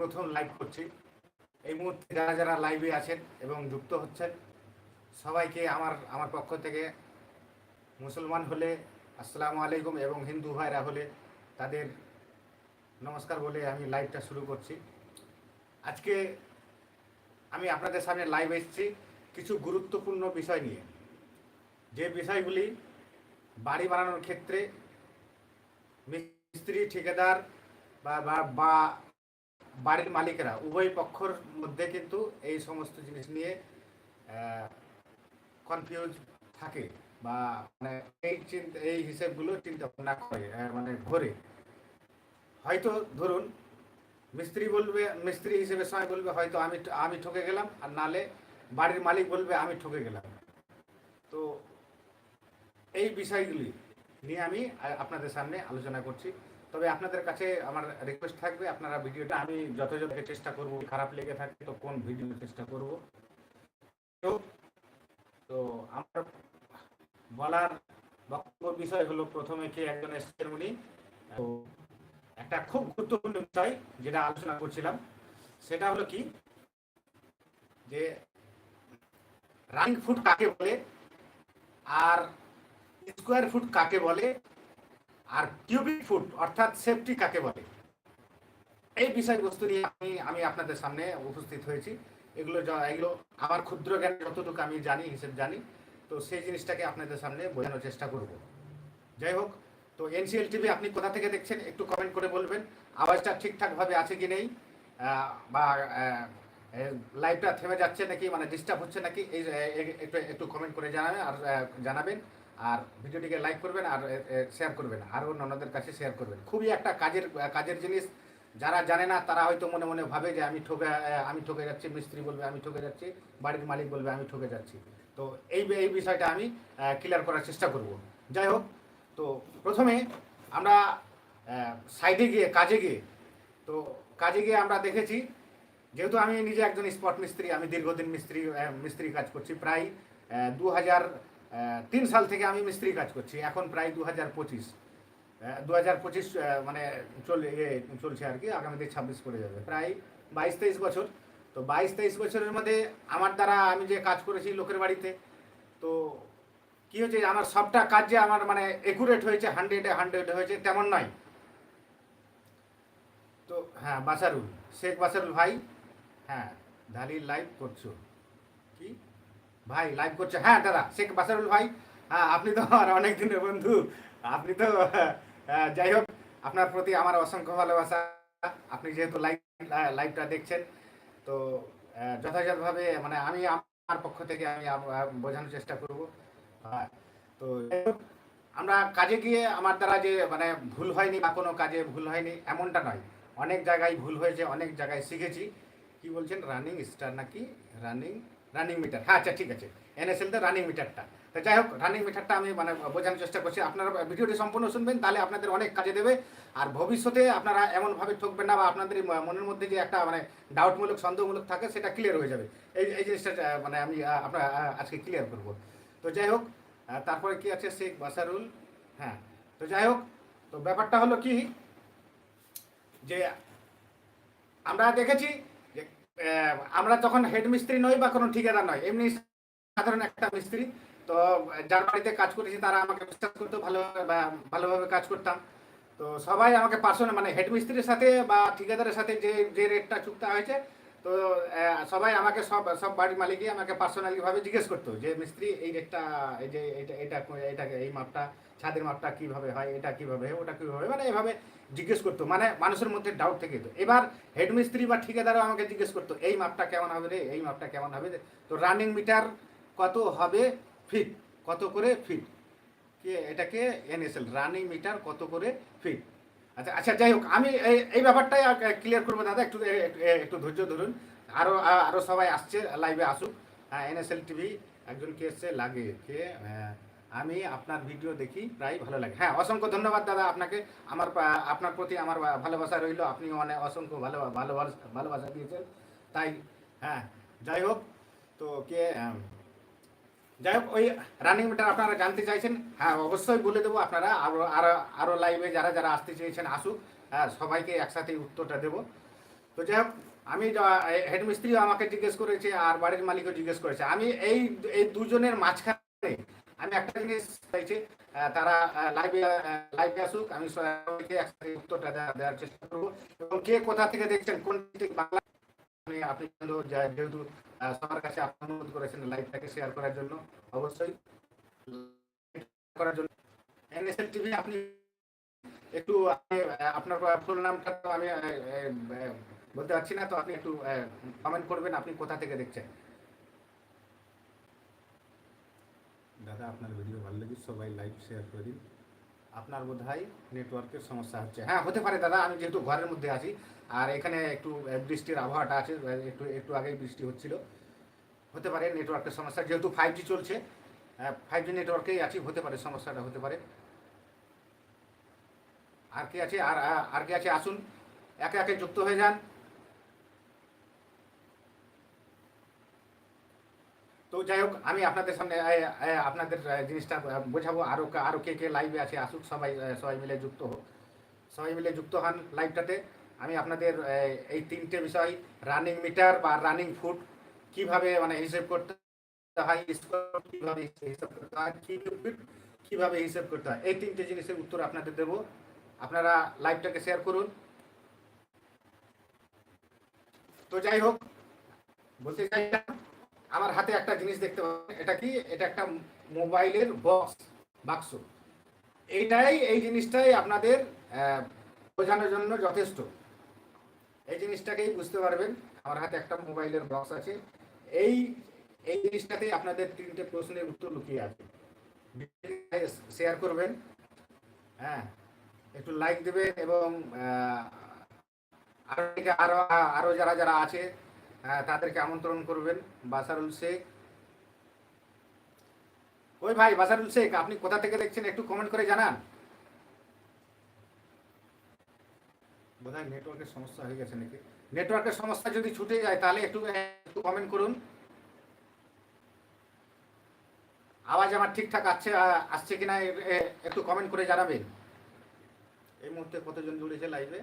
প্রথম লাইভ করছি। এই মুহূর্তে যারা যারা লাইভে আছেন এবং যুক্ত হচ্ছেন, সবাইকে আমার আমার পক্ষ থেকে মুসলমান হলে আসসালামু আলাইকুম এবং হিন্দু ভাইরা হলে তাদের নমস্কার বলে আমি লাইভটা শুরু করছি। আজকে আমি আপনাদের সামনে লাইভ এসেছি কিছু গুরুত্বপূর্ণ বিষয় নিয়ে। যে বিষয়গুলি বাড়ি বানানোর ক্ষেত্রে মিস্ত্রি, ঠিকাদার বা বাড়ির মালিকেরা, উভয় পক্ষর মধ্যে কিন্তু এই সমস্ত জিনিস নিয়ে কনফিউজ থাকে বা মানে এই চিন্তা, এই হিসেবগুলো চিন্তা ভাবনা করে মানে ঘোরে। হয়তো ধরুন, মিস্ত্রি বলবে, মিস্ত্রি হিসেবে সময় বলবে, হয়তো আমি আমি ঠকে গেলাম, আর নালে বাড়ির মালিক বলবে, আমি ঠকে গেলাম। তো এই বিষয়গুলি নিয়ে আমি আপনাদের সামনে আলোচনা করছি। তবে আপনাদের কাছে আমার রিকোয়েস্ট থাকবে, আপনারা ভিডিওটা আমি যথাযথ চেষ্টা করব, খারাপ লেগে থাকে তো কোন ভিডিও চেষ্টা করব। তো তো আমার বলার বক্তব্য বিষয় হলো প্রথমে কে একজন এসেছেন উনি। তো একটা খুব গুরুত্বপূর্ণ বিষয় যেটা আলোচনা করছিলাম, সেটা হলো কি? যে রানিং ফুট কাকে বলে আর স্কোয়ার ফুট কাকে বলে আর কিউবিক ফুট অর্থাৎ সেফটি কাকে বলে? এই বিষয়বস্তু নিয়ে আমি আমি আপনাদের সামনে উপস্থিত হয়েছি। এগুলো এগুলো আমার ক্ষুদ্র জ্ঞান, যতটুকু আমি জানি, হিসেব জানি, তো সেই জিনিসটাকে আপনাদের সামনে বোঝানোর চেষ্টা করব। যাই হোক, তো এনসিএল টিভি আপনি কোথা থেকে দেখছেন, একটু কমেন্ট করে বলবেন। আওয়াজটা ঠিকঠাকভাবে আছে কি নেই? বা লাইভটা থেমে যাচ্ছে নাকি মানে ডিস্টার্ব হচ্ছে নাকি, এই একটু একটু কমেন্ট করে জানাবেন, আর জানাবেন। আর ভিডিওটিকে লাইক করবেন আর শেয়ার করবেন। আর অন্যদের কাছে শেয়ার করবেন। খুবই একটা কাজের কাজের জিনিস। যারা জানে না, তারা হয়তো মনে মনে ভাবে যে আমি ঠকে আমি ঠকে যাচ্ছি, মিস্ত্রি বলবে আমি ঠকে যাচ্ছি, বাড়ির মালিক বলবে আমি ঠকে যাচ্ছি। তো এই এই বিষয়টা আমি ক্লিয়ার করার চেষ্টা করব। যাই হোক, তো প্রথমে আমরা সাইডে গিয়ে, কাজে গিয়ে, তো কাজে গিয়ে আমরা দেখেছি, যেহেতু আমি নিজে একজন স্পট মিস্ত্রি, আমি দীর্ঘদিন মিস্ত্রি মিস্ত্রি কাজ করছি। প্রায় দু হাজার তিন সাল থেকে আমি মিস্ত্রি কাজ করছি, এখন প্রায় দু হাজার পঁচিশ। দু হাজার পঁচিশ মানে চল ইয়ে চলছে আর কি আগামীতে ছাব্বিশ পড়ে যাবে, প্রায় বাইশ তেইশ বছর। তো বাইশ তেইশ বছরের মধ্যে আমার দ্বারা আমি যে কাজ করেছি লোকের বাড়িতে, তো কি হয়েছে আমার সবটা কাজ যে আমার মানে একুরেট হয়েছে হান্ড্রেডে হান্ড্রেড হয়েছে, তেমন নয়। তো হ্যাঁ বাসারুল, শেখ বাসারুল ভাই হ্যাঁ দালি লাইভ করছ। ভাই লাইভ করছে। হ্যাঁ দাদা শেখ বাসারুল ভাই। হ্যাঁ আপনি তো আমার অনেক দিনের বন্ধু। আপনি তো আহ, যাই হোক আপনার প্রতি আমার অসংখ্য ভালোবাসা। আপনি যেহেতু লাইভ লাইভটা দেখছেন তো যথাযথভাবে মানে আমি আমার পক্ষ থেকে আমি বোঝানোর চেষ্টা করব। হ্যাঁ তো আমরা কাজে গিয়ে আমার দ্বারা যে মানে ভুল হয়নি বা কোনো কাজে ভুল হয়নি এমনটা নয়। অনেক জায়গায় ভুল হয়েছে অনেক জায়গায় শিখেছি। কি বলছেন? রানিং স্টার নাকি? রানিং রানিং মিটার হ্যাঁ আচ্ছা ঠিক আছে। এনএসএল তে রানিং মিটারটা তো যাই হোক রানিং মিটারটা আমি মানে বোঝানোর চেষ্টা করছি। আপনারা ভিডিওটি সম্পূর্ণ শুনবেন, তাহলে আপনাদের অনেক কাজে দেবে। আর ভবিষ্যতে আপনারা এমনভাবে ঠকবেন না বা আপনাদের মনের মধ্যে যে একটা মানে ডাউটমূলক সন্দেহমূলক থাকে, সেটা ক্লিয়ার হয়ে যাবে। এই এই জিনিসটা মানে আমি আপনার আজকে ক্লিয়ার করব। তো যাই হোক তারপরে কি আছে? শেখ বাসারুল হ্যাঁ। তো যাই হোক, তো ব্যাপারটা হলো কি? যে আমরা দেখেছি আমরা যখন হেড মিস্ত্রি নই বা কোনো ঠিকাদার নয় এমনি সাধারণ একটা মিস্ত্রি, তো যার বাড়িতে কাজ করেছি তারা আমাকে বিশ্বাস করতো ভালো ভালোভাবে কাজ করতাম। তো সবাই আমাকে পার্সোনাল মানে হেড মিস্ত্রির সাথে বা ঠিকাদারের সাথে যে যে রেটটা চুক্তা হয়েছে তো সবাই আমাকে সব সব বাড়ির মালিকই আমাকে পার্সোনালি ভাবে জিজ্ঞেস করতো যে, মিস্ত্রি, এই রেটটা এই যে, এটা এটা, এটাকে, এই মাপটা, ছাদের মাপটা কীভাবে হয়, এটা কীভাবে ওটা কীভাবে মানে এভাবে জিজ্ঞেস করতো। মানে মানুষের মধ্যে ডাউট থেকে যেত। এবার হেড মিস্ত্রি বা ঠিকাদারও আমাকে জিজ্ঞেস করতো, এই মাপটা কেমন হবে রে? এই মাপটা কেমন হবে? তো রানিং মিটার কত হবে? ফিট কত করে ফিট কে, এটাকে এনএসএল রানিং মিটার কত করে ফিট আচ্ছা আচ্ছা যাই হোক, আমি এই ব্যাপারটাই ক্লিয়ার করব, দাদা, একটু একটু- ধৈর্য ধরুন। আরও আরও সবাই আসছে লাইভে আসুক। এনএসএল টিভি একজন কে এসছে, লাগে কে? আমি আপনার ভিডিও দেখি, প্রায় ভালো লাগে। হ্যাঁ অসংখ্য ধন্যবাদ, দাদা, আপনাকে। আমার আপনার প্রতি আমার ভালোবাসা রইল। আপনি অনেক অসংখ্য ভালো ভালো ভালোবাসা দিয়েছেন। তাই হ্যাঁ যাই হোক, তো কে যাই হোক, ওই রানিং মিটার আপনারা জানতে চাইছেন হ্যাঁ অবশ্যই বলে দেবো আপনারা আরও আরও আরও লাইভে যারা যারা আসতে চেয়েছেন, আসুক হ্যাঁ সবাইকে একসাথে উত্তরটা দেবো। তো যাই হোক, আমি হেডমিস্ত্রিও আমাকে জিজ্ঞেস করেছে, আর বাড়ির মালিকও জিজ্ঞেস করেছে। আমি এই এই দুজনের মাঝখানে, আমি একটা জিনিস চাইছি তারা লাইভে লাইভে আসুক, আমি সবাইকে একসাথে উত্তরটা দেওয়া- দেওয়ার চেষ্টা করব। এবং কে কোথা থেকে দেখছেন, কোন বাংলা আপনি আপনি যেহেতু সবার কাছে অনুরোধ করেছেন লাইভটাকে শেয়ার করার জন্য। অবশ্যই করার জন্য। এনএসএল টিভি আপনি একটু আপনার ফুল নামটা তো আমি বলতে পারছি না, তো আপনি একটু কমেন্ট করবেন, আপনি কোথা থেকে দেখছেন? দাদা, আপনার ভিডিও ভালো লাগে সবাই লাইক শেয়ার করে। দিন আপনার বোধ হয় নেটওয়ার্কের সমস্যা হচ্ছে। হ্যাঁ হতে পারে দাদা, আমি যেহেতু ঘরের মধ্যে আছি, আর এখানে একটু বৃষ্টির আবহাওয়াটা আছে একটু একটু আগেই বৃষ্টি হচ্ছিল। হতে পারে নেটওয়ার্কের সমস্যা, যেহেতু ফাইভ জি চলছে ফাইভ জি নেটওয়ার্কেই আছি, হতে পারে, সমস্যাটা হতে পারে। আর কে আছে? আর আর- কে আছে? আসুন, একে একে যুক্ত হয়ে যান। যাই হোক, আমি আপনাদের সামনে আপনাদের জিনিসটা বোঝাবো আরও আরও কে কে লাইভে আছে, আসুক, সবাই সবাই মিলে যুক্ত হোক। সবাই মিলে যুক্ত হন লাইভটাতে আমি আপনাদের এই তিনটে বিষয় রানিং মিটার বা রানিং ফুট কীভাবে মানে হিসেব করতে কীভাবে হিসাব করতে কীভাবে হিসাব করতে হয়, এই তিনটে জিনিসের উত্তর আপনাদের দেবো। আপনারা লাইভটাকে শেয়ার করুন। তো যাই হোক, বলতে চাই আমার হাতে একটা জিনিস দেখতে পাবেন। এটা কি? এটা একটা মোবাইলের বক্স, বাক্স। এইটাই, এই জিনিসটাই আপনাদের বোঝানোর জন্য যথেষ্ট। এই জিনিসটাকেই বুঝতে পারবেন। আমার হাতে একটা মোবাইলের বক্স আছে। এই এই জিনিসটাতেই আপনাদের তিনটে প্রশ্নের উত্তর লুকিয়ে আছে। শেয়ার করবেন। হ্যাঁ একটু লাইক দেবেন এবং আরও আরও আরও যারা যারা আছে তাদেরকে আমন্ত্রণ করবেন। বাসারুল শেখ। ওই ভাই বাসারুল শেখ, আপনি কোথা থেকে দেখছেন? একটু কমেন্ট করে জানান। বোধহয় নেটওয়ার্কের সমস্যা হয়ে গেছে নাকি? নেটওয়ার্কের সমস্যা যদি ছুটে যায়, তাহলে একটু একটু কমেন্ট করুন। আওয়াজ আমার ঠিকঠাক আসছে আসছে কিনা একটু কমেন্ট করে জানাবেন। এই মুহূর্তে কতজন জুড়েছে লাইভে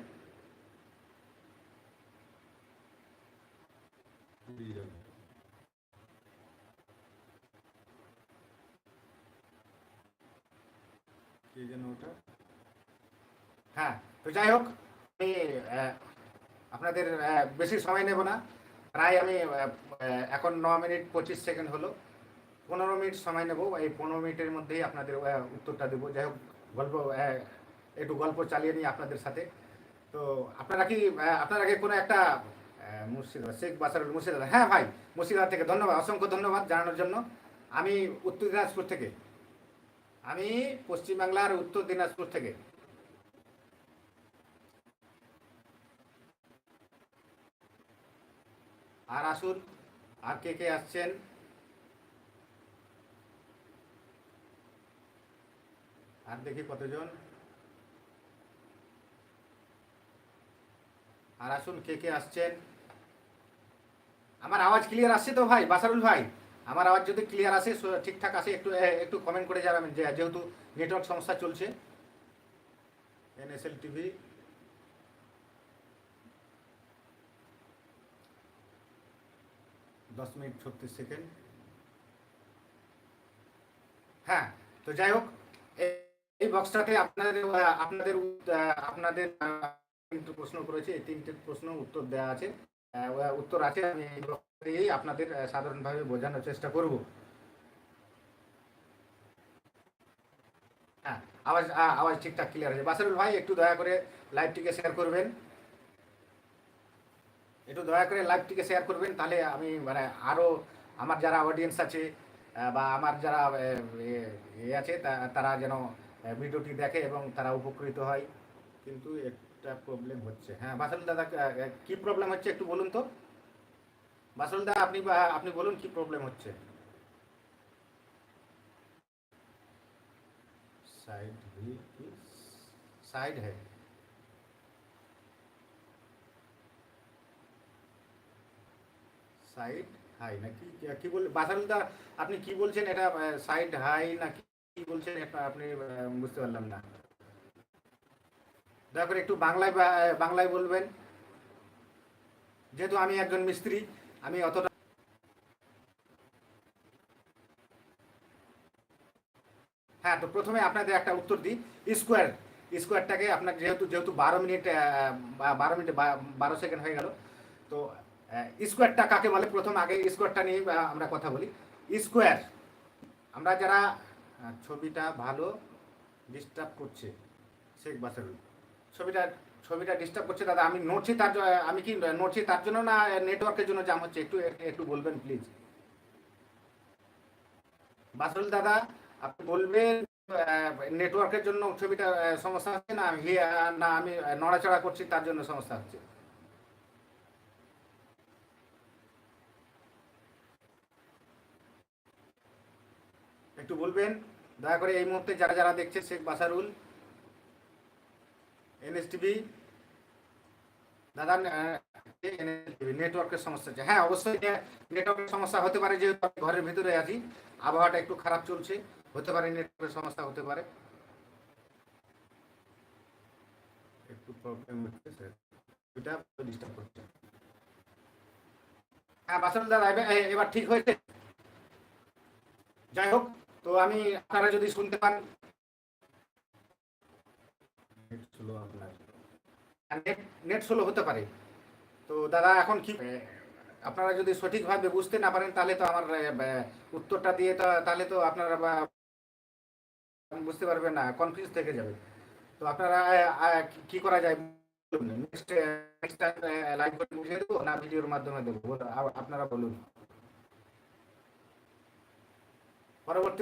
হ্যাঁ তো যাই হোক, আমি আপনাদের বেশি সময় নেব না। প্রায় আমি এখন ন মিনিট পঁচিশ সেকেন্ড হলো। পনেরো মিনিট সময় নেব, এই পনেরো মিনিটের মধ্যেই আপনাদের উত্তরটা দেবো। যাই হোক, গল্প একটু গল্প চালিয়ে নিই আপনাদের সাথে। তো আপনারা কি আপনারা কি কোনো একটা মুর্শিদাবাদ। শেখ বাসারুল মুর্শিদাবাদ। হ্যাঁ ভাই, মুর্শিদাবাদ থেকে ধন্যবাদ, অসংখ্য ধন্যবাদ জানানোর জন্য। আমি উত্তর দিনাজপুর থেকে। আমি পশ্চিমবাংলার উত্তর দিনাজপুর থেকে। আর আসুন, আর কে কে আসছেন? আর দেখি কতজন। আর আসুন, কে কে আসছেন? আমার আওয়াজ ক্লিয়ার আসছে তো ভাই, বাসারুল ভাই? আমার আওয়াজ যদি ক্লিয়ার আসে ঠিকঠাক আসে, একটু একটু কমেন্ট করে জানাবেন যেহেতু নেটওয়ার্ক সমস্যা চলছে। এনএসএল টিভি দশ মিনিট ছত্রিশ সেকেন্ড। হ্যাঁ তো যাই হোক এই- বক্সটাতে আপনাদের আপনাদের আপনাদের তিনটে প্রশ্ন করেছে, এই তিনটে প্রশ্ন উত্তর দেওয়া আছে। উত্তর আছে, আমি এই আপনাদের সাধারণভাবে বোঝানোর চেষ্টা করব। হ্যাঁ আওয়াজ আওয়াজ ঠিকঠাক ক্লিয়ার আছে বাসারুল ভাই, একটু দয়া করে লাইভটিকে শেয়ার করবেন। একটু দয়া করে লাইভটিকে শেয়ার করবেন, তাহলে আমি মানে আরও আমার যারা অডিয়েন্স আছে বা আমার যারা এ- আছে তারা যেন ভিডিওটি দেখে এবং তারা উপকৃত হয়। কিন্তু একটা প্রবলেম হচ্ছে। হ্যাঁ বাসল দাদা কি প্রবলেম হচ্ছে একটু বলুন তো? বাসল দাদা আপনি আপনি বলুন কি প্রবলেম হচ্ছে? সাইড সাইড হ্যাঁ সাইড হাই নাকি কি বল বাসারুলদা আপনি কি বলছেন? এটা সাইড হাই নাকি কি বলছেন? এটা আপনি বুঝতে পারলাম না। দয়া করে একটু বাংলায় বাংলায় বলবেন। যেহেতু আমি একজন মিস্ত্রি, আমি অতটা হ্যাঁ তো প্রথমে আপনাদের একটা উত্তর দিই। স্কোয়ার, স্কোয়ারটাকে আপনার যেহেতু যেহেতু বারো মিনিট বারো মিনিট বারো সেকেন্ড হয়ে গেল। তো স্কোয়ারটা কাকে বলে? প্রথম আগে স্কোয়ারটা নিয়ে আমরা কথা বলি। স্কোয়ার, আমরা যারা ছবিটা ভালো ডিস্টার্ব করছে, শেখ বাসারুল ছবিটা ছবিটা ডিস্টার্ব করছে, দাদা, আমি নড়ছি তার জ- আমি কি নড়ছি তার জন্য না নেটওয়ার্কের জন্য জাম হচ্ছে? একটু একটু বলবেন প্লিজ বাসরুল দাদা, আপনি বলবেন নেটওয়ার্কের জন্য ছবিটা সমস্যা হচ্ছে না? না, আমি নড়াচড়া করছি, তার জন্য সমস্যা হচ্ছে। একটু বলবেন, দয়া করে এই মুহূর্তে যারা যারা দেখছে শেখ বাসারুল এনএসটিভি দাদা নেটওয়ার্কের সমস্যা আছে হ্যাঁ অবশ্যই নেটওয়ার্কের সমস্যা হতে পারে যেহেতু আমি ঘরের ভিতরে আছি আবহাওয়াটা একটু খারাপ চলছে হতে পারে নেটওয়ার্কের সমস্যা হতে পারে। একটু প্রবলেম হচ্ছে স্যার এটা ডিস্টার্ব করছে। হ্যাঁ বাসল দাদা এবার ঠিক হয়েছে। যাই হোক তো আমি আপনারা যদি শুনতে পান স্লো আপনার। নেট নেট স্লো হতে পারে। তো দাদা, এখন কি আপনারা যদি সঠিকভাবে বুঝতে না পারেন, তাহলে তো আমার উত্তরটা দিয়ে তাহলে তো আপনারা বুঝতে পারবেন না কনফিউজ থেকে যাবে। তো আপনারা কি করা যায় নেক্সট নেক্সট টাইম লাইভ করে বুঝিয়ে দেবো না ভিডিওর মাধ্যমে দেবো? আপনারা বলুন। পরবর্তী